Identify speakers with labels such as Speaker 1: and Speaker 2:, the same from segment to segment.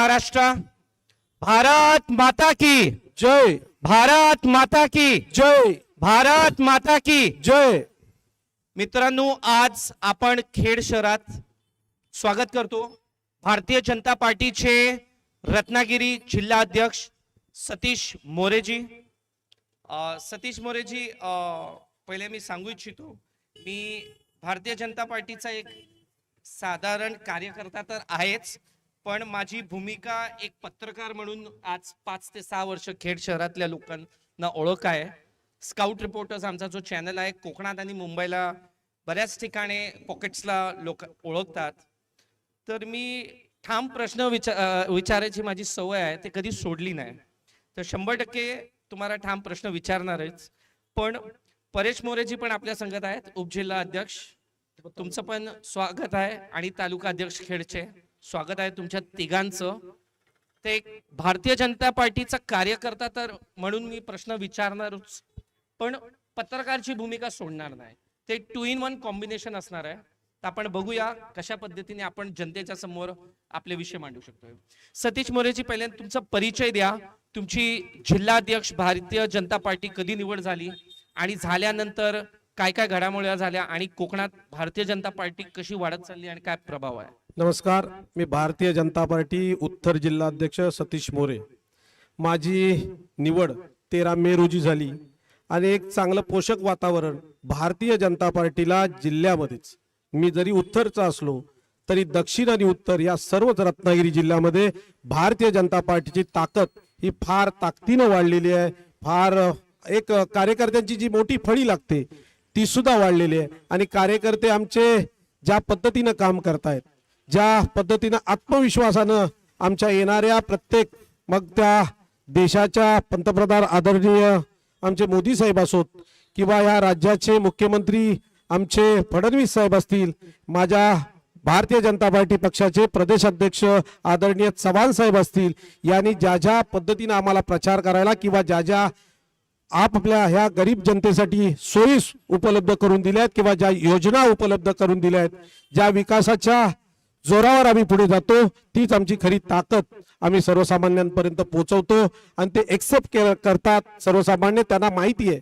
Speaker 1: महाराष्ट्र। भारत माता की।
Speaker 2: जय।
Speaker 1: भारत माता की।
Speaker 2: जय।
Speaker 1: भारत माता की।
Speaker 2: जय।
Speaker 1: मित्रांनो आज आपण खेड शहरात स्वागत करतो. भारतीय जनता पार्टीचे रत्नागिरी जिल्हा अध्यक्ष सतीश मोरेजी. अ, सतीश मोरेजी पहिले मी सांगू इच्छितो मी भारतीय जनता पार्टीचा एक साधारण कार्यकर्ता तर आहेच. पण माझी भूमिका एक पत्रकार म्हणून आज पाच ते सहा वर्ष खेड शहरातल्या लोकांना ओळख आहे. स्काउट रिपोर्टर्स आमचा जो चॅनल आहे कोकणात आणि मुंबईला बऱ्याच ठिकाणी पॉकेट्सला लोक ओळखतात. तर मी ठाम प्रश्न विचार विचारायची माझी सवय आहे ते कधी सोडली नाही. तर शंभर टक्के तुम्हाला ठाम प्रश्न विचारणारच. पण परेश मोरेजी पण आपल्या संगत आहेत उपजिल्हा अध्यक्ष. तुमचं पण स्वागत आहे आणि तालुका अध्यक्ष खेडचे. स्वागत आहे तुमच्या तिघांचं. ते एक भारतीय जनता पार्टीचा कार्यकर्ता तर म्हणून मी प्रश्न विचारणारच. पण पत्रकारची भूमिका सोडणार नाही. ते टू इन वन कॉम्बिनेशन असणार आहे. तर आपण बघूया कशा पद्धतीने आपण जनतेच्या समोर आपले विषय मांडू शकतोय. सतीश मोरेजी पहिल्यांदा तुमचा परिचय द्या. तुमची जिल्हाध्यक्ष भारतीय जनता पार्टी कधी निवड झाली? आणि झाल्यानंतर काय काय घडामोड्या झाल्या? आणि कोकणात भारतीय जनता पार्टी कशी वाढत चालली? आणि काय प्रभाव आहे?
Speaker 2: नमस्कार मी भारतीय जनता पार्टी उत्तर जिल्हाध्यक्ष सतीश मोरे. माझी निवड तेरा मे रोजी झाली आणि एक चांगलं पोषक वातावरण भारतीय जनता पार्टीला जिल्ह्यामध्येच. मी जरी उत्तरचा असलो तरी दक्षिण आणि उत्तर या सर्वच रत्नागिरी जिल्ह्यामध्ये भारतीय जनता पार्टीची ताकद ही फार ताकदीनं वाढलेली आहे. फार एक कार्यकर्त्यांची जी मोठी फळी लागते ती सुद्धा वाढलेली आहे. आणि कार्यकर्ते आमचे ज्या पद्धतीनं काम करतायत ज्या पद्धतीनं आत्मविश्वासानं आमच्या येणाऱ्या प्रत्येक मग त्या देशाच्या पंतप्रधान आदरणीय आमचे मोदी साहेब असोत किंवा या राज्याचे मुख्यमंत्री आमचे फडणवीस साहेब असतील माझ्या भारतीय जनता पार्टी पक्षाचे प्रदेश अध्यक्ष आदरणीय चव्हाण साहेब असतील यांनी ज्या ज्या पद्धतीनं आम्हाला प्रचार करायला किंवा ज्या ज्या आपल्या ह्या गरीब जनतेसाठी सोयी उपलब्ध करून दिल्या आहेत किंवा ज्या योजना उपलब्ध करून दिल्या आहेत ज्या विकासाच्या जोरावर आम्ही पुढे जातो तीच आमची खरी ताकद. आम्ही सर्वसामान्यांपर्यंत पोहोचवतो आणि ते एक्सेप्ट करतात. सर्वसामान्य त्यांना माहिती आहे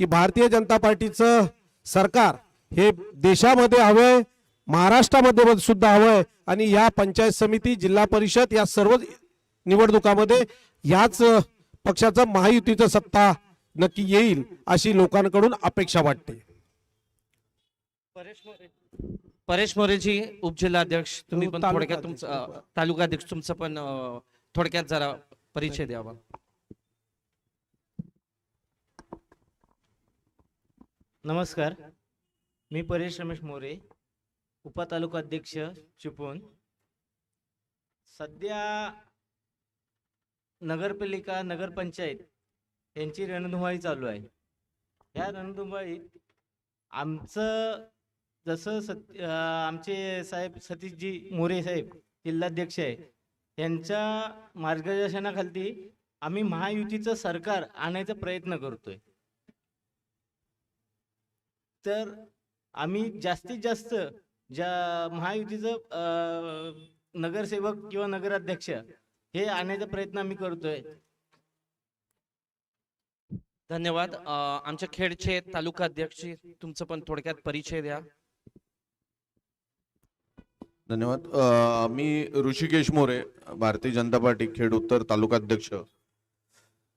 Speaker 2: की भारतीय जनता पार्टीचं सरकार हे देशामध्ये हवंय महाराष्ट्रामध्ये सुद्धा हवंय आणि या पंचायत समिती जिल्हा परिषद या सर्व निवडणुकामध्ये याच पक्षाचं महायुतीचं सत्ता नक्की येईल अशी लोकांकडून अपेक्षा वाटते.
Speaker 1: परेश मोरे परेश मोरेजी उपजिल्हाध्यक्ष तुम्ही
Speaker 2: हो,
Speaker 1: पण
Speaker 2: तालुका
Speaker 1: थोडक्यात
Speaker 2: अध्यक्ष.
Speaker 1: तुमचं अं, तालुका अध्यक्ष तुमचं पण थोडक्यात जरा परिचय द्यावा
Speaker 3: नमस्कार. मी परेश रमेश मोरे उपतालुका अध्यक्ष चिपळूण. सध्या नगरपालिका नगरपंचायत यांची रणधुमाळी चालू आहे. ह्या रणधुमाळीत आमचं जसं सत आमचे साहेब सतीशजी मोरे साहेब जिल्हाध्यक्ष आहे यांच्या मार्गदर्शनाखाली आम्ही महायुतीचं सरकार आणायचा प्रयत्न करतोय. तर आम्ही जास्तीत जास्त ज्या महायुतीचं नगरसेवक किंवा नगराध्यक्ष हे आणण्याचा प्रयत्न आम्ही करतोय.
Speaker 1: धन्यवाद. आमच्या खेडचे तालुका अध्यक्ष तुमचं पण थोडक्यात परिचय द्या.
Speaker 4: धन्यवाद. मी ऋषिकेश मोरे भारतीय जनता पार्टी खेड उत्तर तालुका अध्यक्ष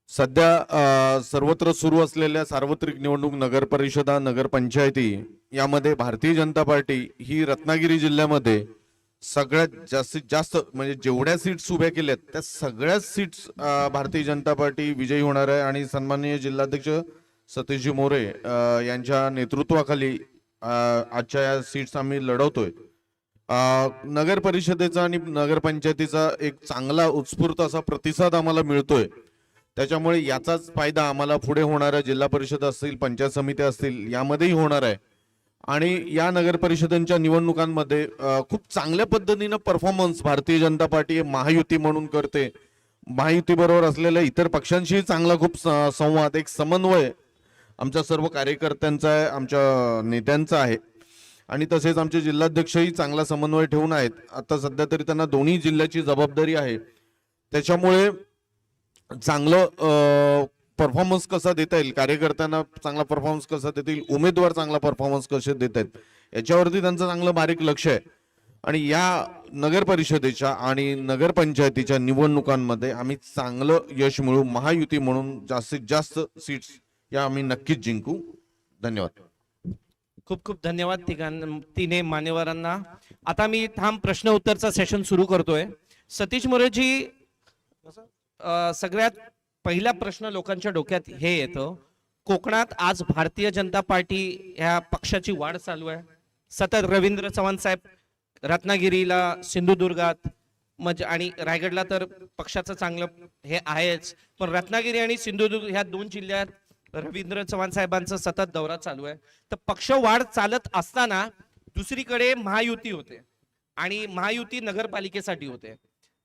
Speaker 4: सध्या सर्वत्र सुरू असलेल्या सार्वत्रिक निवडणूक नगर परिषदा यामध्ये भारतीय जनता पार्टी ही रत्नागिरी जिल्ह्यामध्ये सगळ्यात जास्तीत जास्त म्हणजे जेवढ्या सीट्स उभ्या केल्यात त्या सगळ्याच सीट्स भारतीय जनता पार्टी विजयी होणार आहे. आणि सन्माननीय जिल्हाध्यक्ष सतीशजी मोरे यांच्या नेतृत्वाखाली आजच्या या सीट्स आम्ही लढवतोय. नगर परिषदेचा आणि नगरपंचायतीचा एक चांगला उत्स्फूर्त असा प्रतिसाद आम्हाला मिळतोय. त्याच्यामुळे याचाच फायदा आम्हाला पुढे होणाऱ्या जिल्हा परिषद असतील पंचायत समित्या असतील यामध्येही होणार आहे. आणि या नगर परिषदांच्या निवडणुकांमध्ये खूप चांगल्या पद्धतीनं परफॉर्मन्स भारतीय जनता पार्टी महायुती म्हणून करते. महायुती बरोबर असलेल्या इतर पक्षांशीही चांगला खूप स- संवाद एक समन्वय आमच्या सर्व कार्यकर्त्यांचा आहे आमच्या नेत्यांचा आहे. आणि तसेच आमचे जिल्हाध्यक्षही चांगला समन्वय ठेवून आहेत. आता सध्या तरी त्यांना दोन्ही जिल्ह्याची जबाबदारी आहे. त्याच्यामुळे चांगलं परफॉर्मन्स कसा देता येईल? कार्यकर्त्यांना चांगला परफॉर्मन्स कसा देता येईल? उमेदवार चांगला परफॉर्मन्स कसे देत आहेत याच्यावरती त्यांचं चांगलं बारीक लक्ष आहे. आणि या नगर परिषदेच्या आणि नगरपंचायतीच्या निवडणुकांमध्ये आम्ही चांगलं यश मिळू महायुती म्हणून जास्तीत जास्त सीट्स या आम्ही नक्कीच जिंकू. धन्यवाद.
Speaker 1: खूप खूप धन्यवाद तिघां तिने मान्यवरांना. आता मी थांब प्रश्न उत्तरचा सेशन सुरू करतोय. सतीश मोरेजी सगळ्यात पहिला प्रश्न लोकांच्या डोक्यात हे येतं. कोकणात आज भारतीय जनता पार्टी ह्या पक्षाची वाढ चालू आहे. सतत रवींद्र चव्हाण साहेब रत्नागिरीला सिंधुदुर्गात म्हणजे आणि रायगडला तर पक्षाचं चांगलं हे आहेच. पण रत्नागिरी आणि सिंधुदुर्ग ह्या दोन जिल्ह्यात रवींद्र चव्हाण साहेबांचा सतत दौरा चालू आहे. तर पक्ष वाढ चालत असताना दुसरीकडे महायुती होते आणि महायुती नगरपालिकेसाठी होते.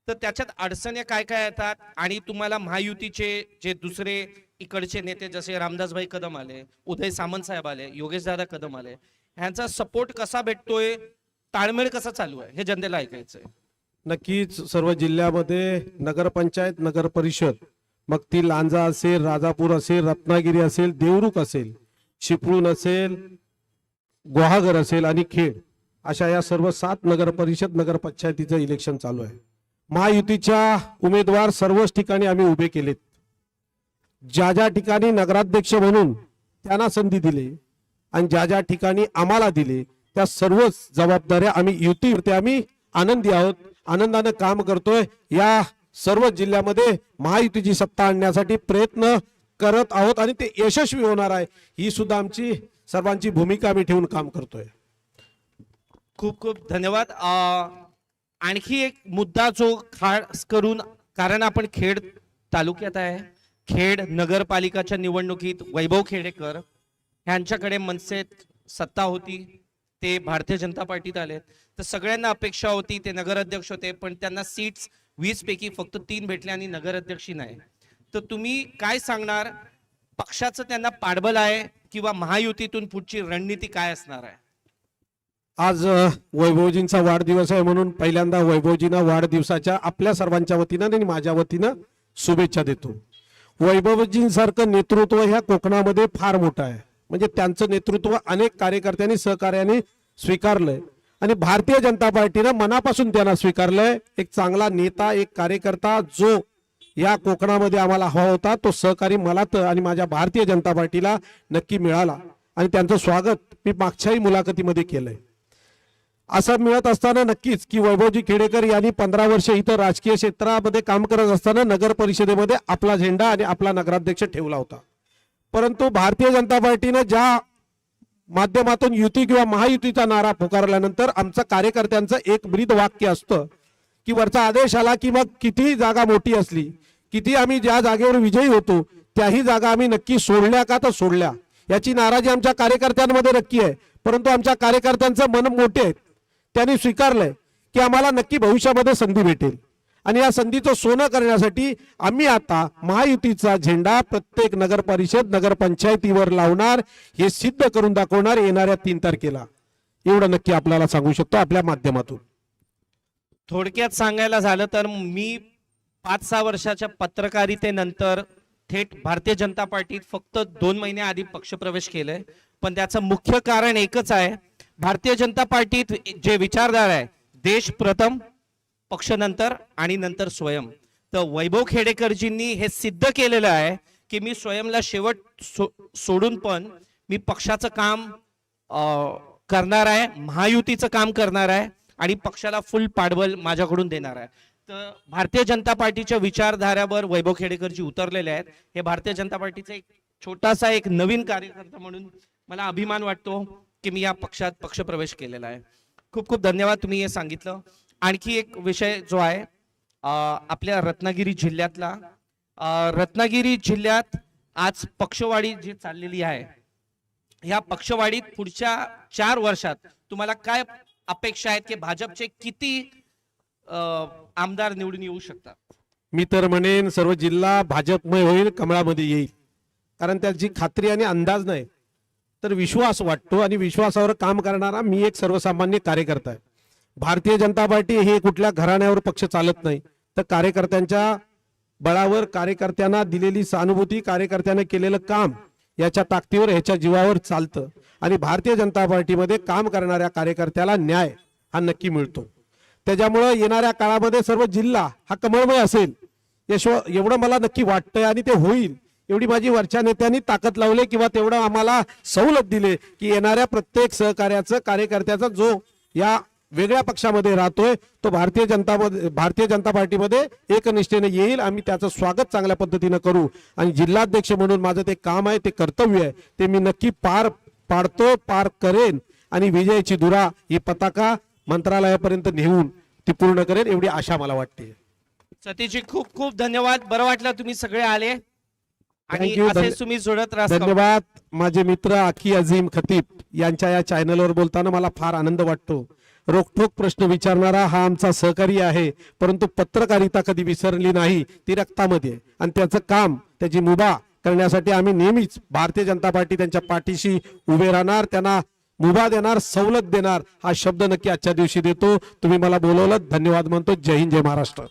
Speaker 1: तर त्याच्यात अडचणी काय काय येतात? आणि तुम्हाला महायुतीचे जे दुसरे इकडचे नेते जसे रामदासभाई कदम आले उदय सामंत साहेब आले योगेश दादा कदम आले ह्यांचा सपोर्ट कसा भेटतोय? ताळमेळ कसा चालू आहे? हे जनतेला ऐकायचंय.
Speaker 2: नक्कीच सर्व जिल्ह्यामध्ये नगरपंचायत नगर परिषद मग ती लांजा असेल राजापूर असेल रत्नागिरी असेल देवरुख असेल चिपळूण असेल गुहागर असेल आणि खेड अशा या सर्व सात नगर परिषद नगर पंचायतीचं इलेक्शन चालू आहे. महायुतीच्या उमेदवार सर्वच ठिकाणी आम्ही उभे केलेत. ज्या ज्या ठिकाणी नगराध्यक्ष म्हणून त्यांना संधी दिली आणि ज्या ज्या ठिकाणी आम्हाला दिले त्या सर्वच जबाबदाऱ्या आम्ही युतीवरती आम्ही आनंदी आहोत. आनंदानं काम करतोय. या सर्व जिल्ह्यामध्ये महायुतीची सत्ता आणण्यासाठी प्रयत्न करत आहोत आणि ते यशस्वी होणार आहे. ही सुद्धा आमची सर्वांची भूमिका आम्ही ठेवून काम करतोय.
Speaker 1: खूप खूप धन्यवाद. आणखी एक मुद्दा जो खास करून कारण आपण खेड तालुक्यात आहे. खेड नगरपालिकाच्या निवडणुकीत वैभव खेडेकर ह्यांच्याकडे मनसेत सत्ता होती. ते भारतीय जनता पार्टीत आलेत. तर सगळ्यांना अपेक्षा होती ते नगराध्यक्ष होते पण त्यांना सीट्स वीस पैकी फक्त तीन भेटले आणि नगराध्यक्षी नाही. तर तुम्ही काय सांगणार? पक्षाचं त्यांना पाठबल आहे किंवा महायुतीतून पुढची रणनीती काय असणार आहे?
Speaker 2: आज वैभवजींचा वाढदिवस आहे म्हणून पहिल्यांदा वैभवजींना वाढदिवसाच्या आपल्या सर्वांच्या वतीनं आणि माझ्या वतीनं शुभेच्छा देतो. वैभवजींसारखं नेतृत्व ह्या कोकणामध्ये फार मोठं आहे. म्हणजे त्यांचं नेतृत्व अनेक कार्यकर्त्यांनी सहकार्याने स्वीकारलंय. आणि भारतीय जनता पार्टीनं मनापासून त्यांना स्वीकारलंय. एक चांगला नेता एक कार्यकर्ता जो या कोकणामध्ये आम्हाला हवा होता तो सहकारी मला तर आणि माझ्या भारतीय जनता पार्टीला नक्की मिळाला. आणि त्यांचं स्वागत मी मागच्याही मुलाखतीमध्ये केलंय. असं मिळत असताना नक्कीच की वैभवजी खेडेकर यांनी पंधरा वर्ष इथं राजकीय क्षेत्रामध्ये काम करत असताना नगर परिषदेमध्ये आपला झेंडा आणि आपला नगराध्यक्ष ठेवला होता. परंतु भारतीय जनता पार्टीनं ज्या माध्यमातून युती किंवा महायुतीचा नारा पुकारल्यानंतर आमचं कार्यकर्त्यांचं एक ब्रीद वाक्य असतं की वरचा आदेश आला की मग कितीही जागा मोठी असली किती आम्ही ज्या जागेवर विजयी होतो त्याही जागा आम्ही नक्की सोडल्या का तर सोडल्या. याची नाराजी आमच्या कार्यकर्त्यांमध्ये नक्की आहे. परंतु आमच्या कार्यकर्त्यांचं मन मोठे आहेत त्यांनी स्वीकारलंय की आम्हाला नक्की भविष्यामध्ये संधी भेटेल. आणि या संधीचं सोनं करण्यासाठी आम्ही आता महायुतीचा झेंडा प्रत्येक नगर परिषद नगरपंचायतीवर लावणार हे सिद्ध करून दाखवणार येणाऱ्या तीन तारखेला. एवढं नक्की आपल्याला सांगू शकतो आपल्या माध्यमातून.
Speaker 1: थोडक्यात सांगायला झालं तर मी पाच सहा वर्षाच्या पत्रकारितेनंतर थेट भारतीय जनता पार्टीत फक्त दोन महिन्याआधी पक्षप्रवेश केलाय. पण त्याचं मुख्य कारण एकच आहे भारतीय जनता पार्टीत जे विचारधारा आहे देश प्रथम पक्ष नंतर आणि नंतर स्वयं. तर वैभव खेडेकरजींनी हे सिद्ध केलेलं आहे की मी स्वयंला शेवट सो, सोडून पण मी पक्षाचं काम करणार आहे महायुतीचं काम करणार आहे आणि पक्षाला फुल पाठबळ माझ्याकडून देणार आहे. तर भारतीय जनता पार्टीच्या विचारधाऱ्यावर वैभव खेडेकरजी उतरलेले आहेत. हे भारतीय जनता पार्टीचा एक छोटासा एक नवीन कार्यकर्ता म्हणून मला अभिमान वाटतो की मी या पक्षात पक्षप्रवेश केलेला आहे. खूप खूप धन्यवाद तुम्ही हे सांगितलं. आणखी एक विषय जो आहे आपल्या रत्नागिरी जिल्ह्यातला. रत्नागिरी जिल्ह्यात आज पक्षवाढी जी चाललेली आहे ह्या पक्षवाढीत पुढच्या चार वर्षात तुम्हाला काय अपेक्षा आहेत की भाजपचे किती आमदार निवडून येऊ शकतात?
Speaker 2: मी तर म्हणेन सर्व जिल्हा भाजपमय होईल कमळामध्ये येईल. कारण त्याची खात्री आणि अंदाज नाही तर विश्वास वाटतो आणि विश्वासावर काम करणारा मी एक सर्वसामान्य कार्यकर्ता आहे. भारतीय जनता पार्टी हे कुठल्या घराण्यावर पक्ष चालत नाही. तर कार्यकर्त्यांच्या बळावर कार्यकर्त्यांना दिलेली सहानुभूती कार्यकर्त्याने केलेलं काम याच्या ताकदीवर ह्याच्या जीवावर चालतं. आणि भारतीय जनता पार्टीमध्ये काम करणाऱ्या कार्यकर्त्याला न्याय हा नक्की मिळतो. त्याच्यामुळं येणाऱ्या काळामध्ये सर्व जिल्हा हा कमळमय असेल. यशव एवढं मला नक्की वाटतंय आणि ते होईल. एवढी माझी वरच्या नेत्यांनी ताकद लावले किंवा तेवढं आम्हाला सवलत दिले की येणाऱ्या प्रत्येक सहकार्याचं कार्यकर्त्याचा जो या वेगळ्या पक्षामध्ये राहतोय तो भारतीय जनता भारतीय जनता पार्टीमध्ये एकनिष्ठेने येईल. आम्ही त्याचं स्वागत चांगल्या पद्धतीनं करू. आणि जिल्हाध्यक्ष म्हणून माझं ते काम आहे ते कर्तव्य आहे ते मी नक्की पार पाडतो पार करेन. आणि विजयाची धुरा ही पताका मंत्रालयापर्यंत नेऊन ती पूर्ण करेन एवढी आशा मला वाटते.
Speaker 1: सतीशजी खूप खूप धन्यवाद. बरं वाटलं तुम्ही सगळे आले. आणि तुम्ही जोडत राहा.
Speaker 2: धन्यवाद. माझे मित्र आखी अझीम खतीब यांच्या या चॅनलवर बोलताना मला फार आनंद वाटतो. रोखोक प्रश्न विचारणारा हा आमचा सहकारी आहे परंतु पत्रकारिता कधी विसरली नाही ती रक्तामध्ये. आहे. आणि त्याचं काम त्याची मुभा करण्यासाठी आम्ही नेहमीच भारतीय जनता पार्टी त्यांच्या पाठीशी उभे राहणार त्यांना मुभा देणार सवलत देणार हा शब्द नक्की आजच्या दिवशी देतो. तुम्ही मला बोलवलं धन्यवाद म्हणतो. जय हिंद जय महाराष्ट्र.